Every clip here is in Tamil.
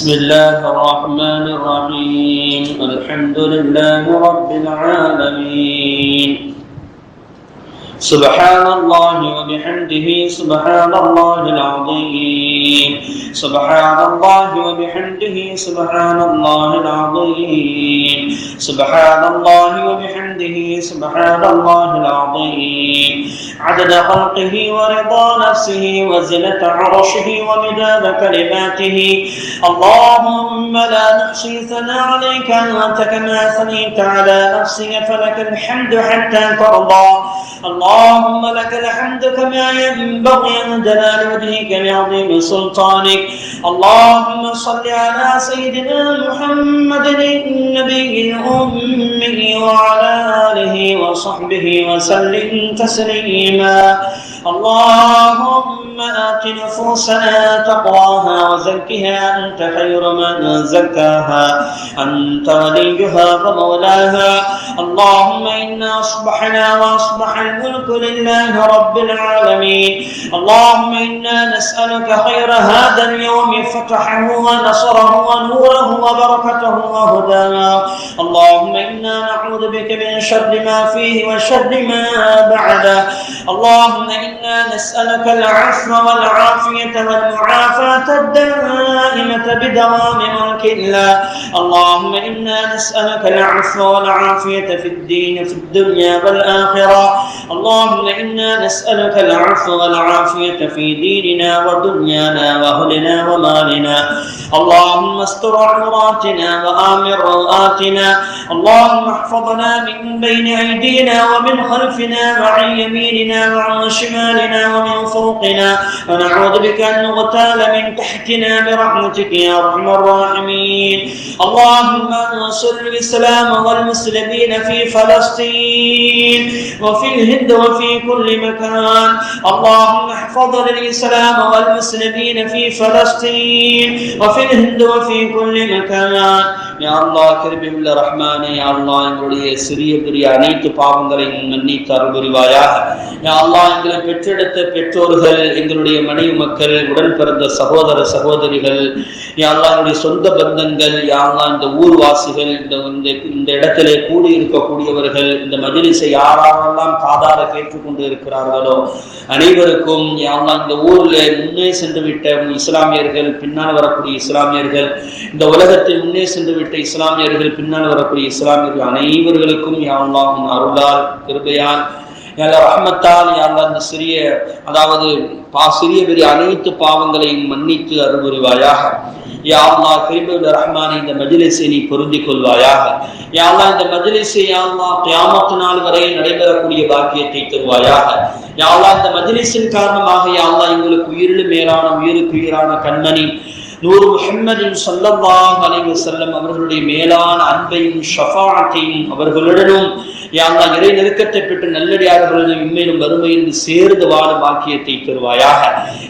بسم الله الرحمن الرحيم. الحمد لله رب العالمين. سبحان الله وبحمده سبحان الله العظيم. سبحان الله وبحمده سبحان الله العظيم. سبحان الله وبحمده سبحان الله العظيم. عدد خلقه ورضا نفسه وزنة عرشه ومداد كلماته. اللهم لا نحصي ثناء عليك أنت كما ثنيت على نفسك فلك الحمد حتى ترضى. اللهم لك الحمد كما ينبغي أن جلال وجهك بعظيم سلطانك. اللهم صل على سيدنا محمد النبي الأمي وعلى آله وصحبه وسلم تسليما. اللهم آت نفوسنا تقواها وزكها أنت خير من زكاها. أنت وليها ومولاها. اللهم إنا أصبحنا وأصبح الملك لله رب العالمين. اللهم إنا نسألك خير هذا اليوم. فتحه ونصره ونوره وبركته وهداه اللهم إنا نعوذ بك من شر ما فيه وشر ما بعده. اللهم إنا نسألك العفو والعافية والمعافاة الدائمة بدوام ملك الله. اللهم إنا نسألك العفو والعافية في الدين في الدنيا والآخرة. اللهم إنا نسألك العفو والعافية في ديننا ودنيانا وأهلنا ومالنا. اللهم استر عوراتنا وآمن روآتنا اللهم احفظنا من بين أيدينا ومن خلفنا وعن يميننا وعن شمالنا ومن فوقنا. ونعوذ بك أن نغتال من تحتنا برحمتك يا أرحم الراحمين. اللهم انصر الإسلام والمسلمين في فلسطين وفي الهند وفي كل مكان. اللهم احفظ الإسلام والمسلمين في فلسطين وفي الهند وفي كل مكان. யாழ்லா கிருபியுள்ள ரஹ்மானே யாழ்லா எங்களுடைய சிறிய பெரிய அனைத்து பாவங்களையும் மன்னித்து அருள் புரிவாயாக எங்களை பெற்றெடுத்த பெற்றோர்கள் எங்களுடைய மனைவி மக்கள் உடன் பிறந்த சகோதர சகோதரிகள் யாழ்லா எங்களுடைய சொந்த பந்தங்கள் யாழ்லா இந்த ஊர்வாசிகள் இந்த இந்த இடத்திலே கூடியிருக்கக்கூடியவர்கள் இந்த மஜிலிசை யாராலெல்லாம் காதார கேட்டுக்கொண்டு இருக்கிறார்களோ அனைவருக்கும் யாழ்லா இந்த ஊர்ல முன்னே சென்று விட்ட இஸ்லாமியர்கள் பின்னால் வரக்கூடிய இஸ்லாமியர்கள் இந்த உலகத்தில் முன்னே சென்று விட்ட இஸ்லாமியர்கள் பின்னால் வரக்கூடிய இஸ்லாமியர்கள் அனைவர்களுக்கும் யா அருளால் கிருபையால் யாழ்லா ரஹமத்தால் யாழ்லா அந்த சிறிய அதாவது பா சிறிய பெரிய அனைத்து பாவங்களையும் மன்னித்து அருள் யாழ்லா யா அல்லாஹ் இந்த மஜிலிசை நீ பொருந்திக் கொள்வாயாக. யாழ்லா இந்த மஜிலிசை யாழ்லா கியாமத்து நாள் வரை நடைபெறக்கூடிய பாக்கியத்தை தருவாயாக. யாழ்லா இந்த மஜிலிசின் காரணமாக யாழ்லா எங்களுக்கு உயிரிலும் மேலான உயிருக்கு உயிரான கண்மணி நூறு முஹம்மதின் ஸல்லல்லாஹு அலைவசல்லம் அவர்களுடைய மேலான அன்பையும் ஷஃபாத்தையும் அவர்களுடனும் யாழ்லா இறை நெருக்கத்தை பெற்று நல்லடியார்களுடன் இம்மேலும் வறுமையில் சேர்ந்து வாழும் பாக்கியத்தை தருவாயாக.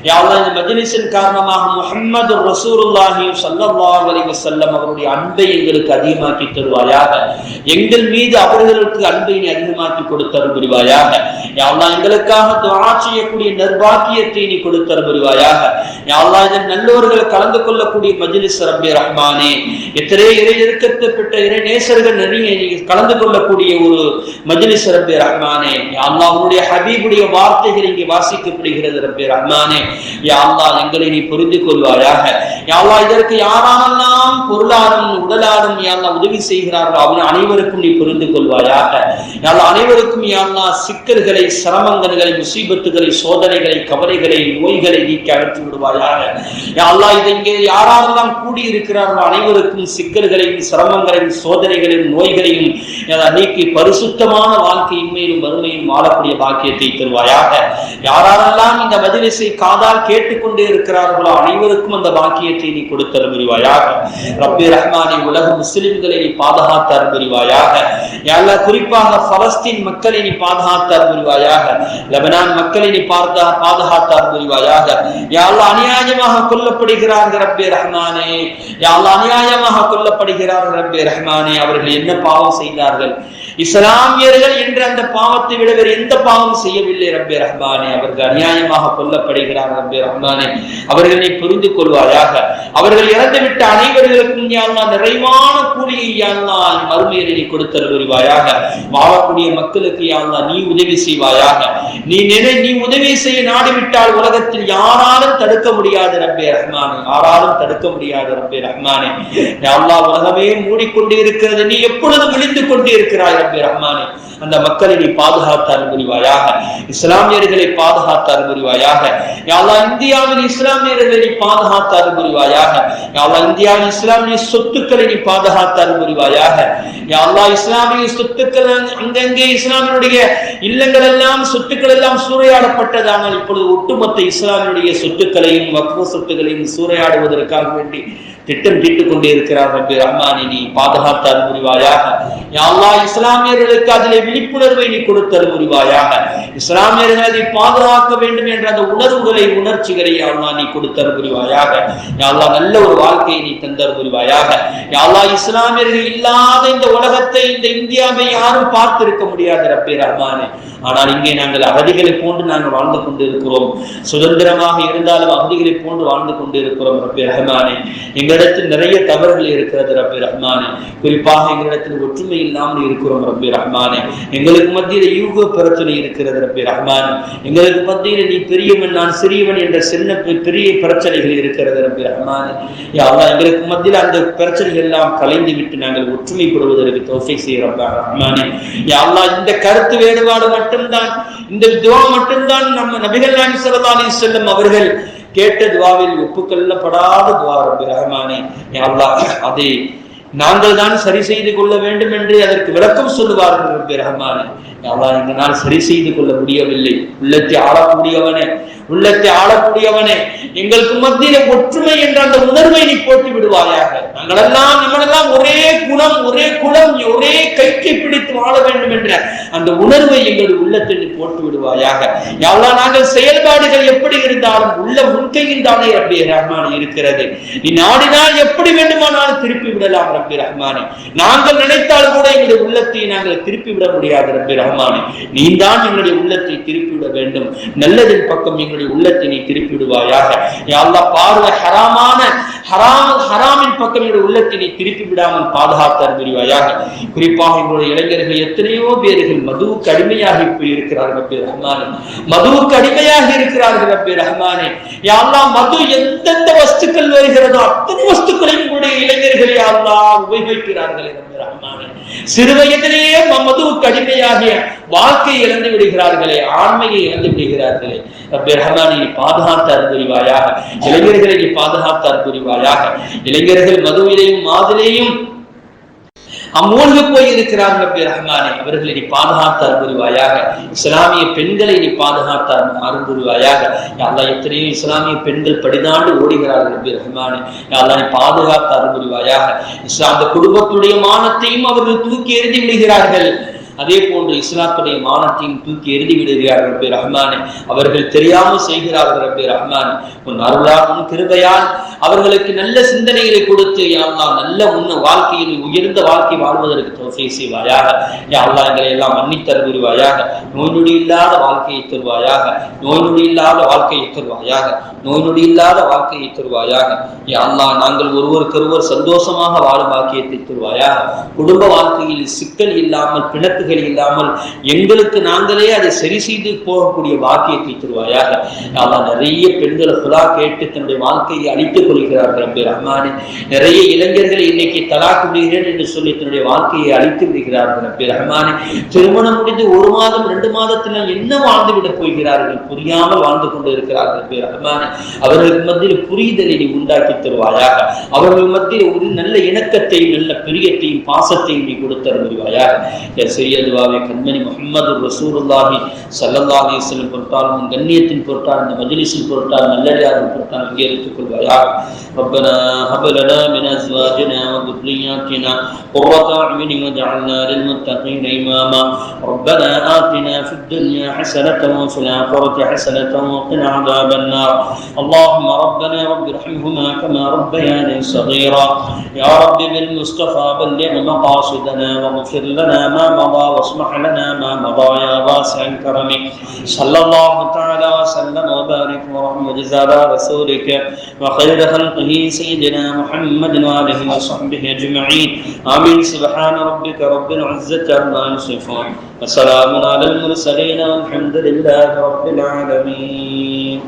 யாழ்லா இந்த மஜ்லிஸின் காரணமாக முகமது ரசூலுல்லாஹி ஸல்லல்லாஹு அலைஹி செல்லம் அவருடைய அன்பை எங்களுக்கு அதிகமாக்கி தருவாயாக. எங்கள் மீது அவர்களுக்கு அன்பை நீ அதிகமாக்கி கொடுத்தரும் புரிவாயாக. யாழ்லா எங்களுக்காக துவா செய்யக்கூடிய நற்பாக்கியத்தை நீ கொடுத்தரும் புரிவாயாக. யாழ்லா இதன் நல்லோர்கள் கலந்து கொள்ளக்கூடிய மஜ்லிஸ் ரப்பி ரஹ்மானே. எத்தனை இறை நெருக்கத்தை பெற்ற இறை நேசர்கள் நிறைய கலந்து கொள்ளக்கூடிய ஒரு மஜ்லிஸ் ரப்பே ரஹ்மானே யா அல்லாஹ் உன்னுடைய ஹபீபுடைய வார்த்தைகள் இங்கே வாசிக்கப்படுகிறது ரப்பே ரஹ்மானே. யா அல்லா எங்களை நீ புரிந்து கொள்வாயாக யா அல்லாஹ் இதற்கு யாரெல்லாம் பொருளாலும் உடலாலும் யா அல்லாஹ் உதவி செய்கிறார்களோ அவன் அனைவருக்கும் நீ புரிந்து கொள்வாயாக யா அனைவருக்கும் யா அல்லாஹ் சிக்கல்களை சிரமங்களை முசீபத்துகளை சோதனைகளை கவலைகளை நோய்களை நீக்கி அகற்றி விடுவாயாக. யா அல்லாஹ் இதை இங்கே யாரெல்லாம் கூடி இருக்கிறார்களோ அனைவருக்கும் சிக்கல்களையும் சிரமங்களையும் சோதனைகளையும் நோய்களையும் நீக்கி பரிசு பரிசுத்தமான வாழ்க்கையின்மையிலும் வறுமையும் வாழக்கூடிய பாக்கியத்தை தருவாயாக. யாரெல்லாம் இந்த மதிலிசை காதால் கேட்டுக்கொண்டே இருக்கிறார்களோ அனைவருக்கும் அந்த பாக்கியத்தை நீ கொடுத்தர புரிவாயாக ரப்பி ரஹ்மானி உலக முஸ்லிம்களை நீ பாதுகாத்தார் புரிவாயாக எல்லா குறிப்பாக பலஸ்தீன் மக்களை நீ பாதுகாத்தார் புரிவாயாக லெபனான் மக்களை நீ பார்த்தா பாதுகாத்தார் புரிவாயாக யாழ்லா அநியாயமாக கொல்லப்படுகிறார்கள் ரப்பி ரஹ்மானே. யாழ்லா அநியாயமாக கொல்லப்படுகிறார்கள் ரப்பி ரஹ்மானே. அவர்கள் என்ன பாவம் செய்தார்கள்? இஸ்லாம் இஸ்லாமியர்கள் என்ற அந்த பாவத்தை விட வேறு எந்த பாவம் செய்யவில்லை ரப்பே ரஹ்மானே. அவர்கள் அநியாயமாக கொல்லப்படுகிறார் ரப்பே ரஹ்மானே. அவர்களை புரிந்து கொள்வாயாக. அவர்கள் இறந்துவிட்ட அனைவர்களுக்கும் யாழ்லா நிறைவான கூலியை யாழ்லா மறுமையை நீ கொடுத்தல் புரிவாயாக வாழக்கூடிய மக்களுக்கு யாழ்லா நீ உதவி செய்வாயாக. நீ நினை நீ உதவி செய்ய நாடிவிட்டால் உலகத்தில் யாராலும் தடுக்க முடியாது ரப்பே ரஹ்மானே. யாராலும் தடுக்க முடியாது ரப்பே ரஹ்மானே. யாழ்லா உலகமே மூடிக்கொண்டு இருக்கிறது நீ எப்பொழுதும் விழிந்து கொண்டு இருக்கிறாய் ரப்பே ரஹ்மான். ரஹ்மானே அந்த மக்களை நீ பாதுகாத்து அனுபவிவாயாக. இஸ்லாமியர்களை பாதுகாத்து அனுபவிவாயாக. யாவா இந்தியாவில் இஸ்லாமியர்களை நீ பாதுகாத்து அனுபவிவாயாக. யாவா இந்தியாவில் இஸ்லாமிய சொத்துக்களை நீ பாதுகாத்து அனுபவிவாயாக. யாவா இஸ்லாமிய சொத்துக்கள் அங்கங்கே இஸ்லாமியனுடைய இல்லங்கள் எல்லாம் சொத்துக்கள் எல்லாம் சூறையாடப்பட்டதானால் இப்பொழுது ஒட்டுமொத்த இஸ்லாமியனுடைய சொத்துக்களையும் வக்ஃப சொத்துக்களையும் சூறையாடுவதற்காக வேண்டி திட்டம் தீட்டுக் கொண்டே இருக்கிறார் ரபி ரஹ்மானி. நீ பாதுகாத்து யாவா இஸ்லாமியர் இஸ்லாமியர்களுக்கு அதிலே விழிப்புணர்வை நீ கொடுத்தல் அருள்புரிவாயாக இஸ்லாமியர்கள் அதை பாதுகாக்க வேண்டும் என்ற அந்த உணர்வுகளை உணர்ச்சிகளை யாழ்லா நீ கொடுத்தல் அருள்புரிவாயாக யாழ்லா நல்ல ஒரு வாழ்க்கையை நீ தந்தல் புரிவாயாக. யாழ்லா இஸ்லாமியர்கள் இல்லாத இந்த உலகத்தை இந்த இந்தியாவை யாரும் பார்த்திருக்க முடியாது ரப்பே ரஹ்மானே. ஆனால் இங்கே நாங்கள் அகதிகளை போன்று நாங்கள் வாழ்ந்து கொண்டு இருக்கிறோம் சுதந்திரமாக இருந்தாலும் அகதிகளை போன்று வாழ்ந்து கொண்டு இருக்கிறோம் ரப்பி ரஹ்மானே. எங்களிடத்தில் நிறைய தவறுகள் இருக்கிறது ரப்பே ரஹ்மானே. குறிப்பாக எங்களிடத்தில் ஒற்றுமை இல்லாமல் இருக்கிறோம் ரப்பே ரஹ்மானே. எங்களுக்கு மத்தியில் யூக பிரச்சனை இருக்கிறது ரப்பே ரஹ்மான். எங்களுக்கு மத்தியில் நீ பெரியவன் நான் சிறியவன் என்ற சின்ன பெரிய பிரச்சனைகள் இருக்கிறது ரப்பே ரஹ்மானே. யாவா எங்களுக்கு மத்தியில் அந்த பிரச்சனைகள் எல்லாம் கலைந்து விட்டு நாங்கள் ஒற்றுமைப்படுவதற்கு தோசை செய்கிறோம் ரஹ்மானே. யாவா இந்த கருத்து வேறுபாடு மட்டும்தான் இந்த துவா மட்டும்தான் நம்ம நபிகள் நாயகம் ஸல்லல்லாஹு அலைஹி வஸல்லம் அவர்கள் கேட்ட துவாவில் ஒப்புக்கொள்ளப்படாத துவா ரபி ரஹ்மானே. யா அதை நாங்கள் தான் சரி செய்து கொள்ள வேண்டும் என்று அதற்கு விளக்கம் சொல்லுவார்கள் ரபி ரஹ்மானே. யா எங்களால் சரி செய்து கொள்ள முடியவில்லை. உள்ளத்தை ஆளக்கூடியவனே உள்ளத்தை ஆளக்கூடியவனே. எங்களுக்கு மத்தியில ஒற்றுமை என்ற அந்த உணர்வை நீ போட்டு விடுவாயாக. நாங்களெல்லாம் நம்மளெல்லாம் ஒரே குணம் ஒரே குலம் ஒரே கைக்கு பிடித்து வாழ வேண்டும் என்ற அந்த உணர்வை எங்கள் உள்ளத்தில் போட்டு விடுவாயாக. எவ்வளவு நாங்கள் செயல்பாடுகள் எப்படி இருந்தாலும் உள்ள முன்கையில் தானே ரப்பி ரஹ்மான் இருக்கிறது. நீ நாடினால் எப்படி வேண்டுமானாலும் திருப்பி விடலாம் ரப்பி ரஹ்மானே. நாங்கள் நினைத்தால் கூட எங்களுடைய உள்ளத்தை நாங்கள் திருப்பி விட முடியாது ரப்பி ரஹ்மானே. நீ தான் எங்களுடைய உள்ளத்தை திருப்பி விட வேண்டும். நல்லதின் பக்கம் எங்களுடைய உள்ளத்தை நீ திருப்பி விடுவாயாக. யாழ்லா பார்வை ஹராமான ஹராம் ஹராமின் பக்கம் எங்களுடைய உள்ளத்தை நீ திருப்பி விடாமல் பாதுகாப்பு அறிவிவாயாக குறிப்பாக எங்களுடைய இளைஞர்கள் எத்தனையோ பேர்கள் மதுவுக்கு அடிமையாகி போய் இருக்கிறார்கள் ரப்பி ரஹ்மானே. மதுவுக்கு அடிமையாக இருக்கிறார்கள் ரப்பி ரஹ்மானே. யாரெல்லாம் மது எந்தெந்த வஸ்துக்கள் வருகிறதோ அத்தனை வஸ்துக்களையும் உங்களுடைய இளைஞர்கள் யாரெல்லாம் உபயோகிக்கிறார்கள் ரப்பி ரஹ்மானே. சிறு வயதிலேயே மதுவுக்கு அடிமையாகிய வாழ்க்கை இழந்து விடுகிறார்களே ஆண்மையை இழந்து விடுகிறார்களே. ரப்பி ரஹ்மானே நீ பாதுகாத்து அருள்புரிவாயாக இளைஞர்களை நீ பாதுகாத்து அருள்புரிவாயாக இளைஞர்கள் மதுவிலையும் மாதிலையும் அம்மூழ்கு போய் இருக்கிறார்கள் ரப்பி ரஹ்மானே. அவர்களை நீ பாதுகாத்து அருள்புரிவாயாக இஸ்லாமிய பெண்களை நீ பாதுகாத்து அருள்புரிவாயாக யாழ்லா எத்தனையோ இஸ்லாமிய பெண்கள் படிதாண்டு ஓடுகிறார்கள் ரப்பி ரஹ்மானே. யாழ்லா நீ பாதுகாத்து அருள்புரிவாயாக இஸ்லாம் அந்த குடும்பத்துடைய மானத்தையும் அவர்கள் தூக்கி எறிந்து விடுகிறார்கள். அதே போன்று இஸ்லாத்துடைய மானத்தையும் தூக்கி எழுதி விடுகிறார்கள் ரப்பி ரஹ்மானே. அவர்கள் தெரியாமல் செய்கிறார்கள் ரப்பி ரஹ்மானே. உன் அருளாகவும் உன் கிருபையால் அவர்களுக்கு நல்ல சிந்தனைகளை கொடுத்து யாழ்லா நல்ல உன்ன வாழ்க்கையில் உயர்ந்த வாழ்க்கை வாழ்வதற்கு தோசை செய்வாயாக. யாழ்லா எங்களை எல்லாம் மன்னித்தர் புரிவாயாக நோய் நொடி இல்லாத வாழ்க்கையை தருவாயாக. நோய் நொடி இல்லாத வாழ்க்கையை தருவாயாக. நோய் நொடி இல்லாத வாழ்க்கையை தருவாயாக. யாழ்லா நாங்கள் ஒருவருக்கொருவர் சந்தோஷமாக வாழும் வாழ்க்கையை தருவாயாக. குடும்ப வாழ்க்கையில் சிக்கல் இல்லாமல் பிணக்குகள் இல்லாமல் எங்களுக்கு நாங்களே அதை சரி செய்து போகக்கூடிய பாக்கியத்தை தருவாயாக. அவன் நிறைய பெண்களை புலா கேட்டு தன்னுடைய வாழ்க்கையை அழித்துக் கொள்கிறார்கள் ரப்பி ரஹ்மானே. நிறைய இளைஞர்கள் இன்னைக்கு தலாக்கு விடுகிறேன் என்று சொல்லி தன்னுடைய வாழ்க்கையை அழித்து விடுகிறார்கள் ரப்பி ரஹ்மானே. திருமணம் முடிந்து ஒரு மாதம் ரெண்டு மாதத்தில் என்ன வாழ்ந்து விட போகிறார்கள்? புரியாமல் வாழ்ந்து கொண்டு இருக்கிறார்கள் ரப்பி ரஹ்மானே. அவர்களுக்கு மத்தியில் புரிதலை நீ உண்டாக்கி தருவாயாக. அவர்கள் மத்தியில் ஒரு நல்ல இணக்கத்தையும் நல்ல பிரியத்தையும் பாசத்தையும் நீ கொடுத்தர முடிவாயாக சிறிய துவாவை கண்மணி முகமது ரசூலுல்லாஹி ஸல்லல்லாஹு அலைஹி வஸல்லம் பொறுத்தாலும் கண்ணியத்தின் பொருட்டால் இந்த மஜ்லிஸின் பொருட்டால் நல்லடியாரின் பொருட்டால் அங்கீகரித்துக் கொள்வாயாக ربنا هب لنا من ازواجنا وذرياتنا قرة اعين واجعلنا للمتقين اماما ربنا آتنا في الدنيا حسنة وفي الآخرة حسنة وقنا عذاب النار اللهم ربنا رب ارحمهما كما ربياني صغيرا يا رب بالمصطفى بلغ مقاصدنا واغفر لنا ما مضى واصلح لنا ما مضى يا واسع الكرم صلى الله تعالى وسلم وبارك ورحم على رسولك وخير خلقه سيدنا محمد وآله وصحبه أجمعين. آمين. سبحان ربك رب العزة عما يصفون. وسلام على المرسلين والحمد لله رب العالمين.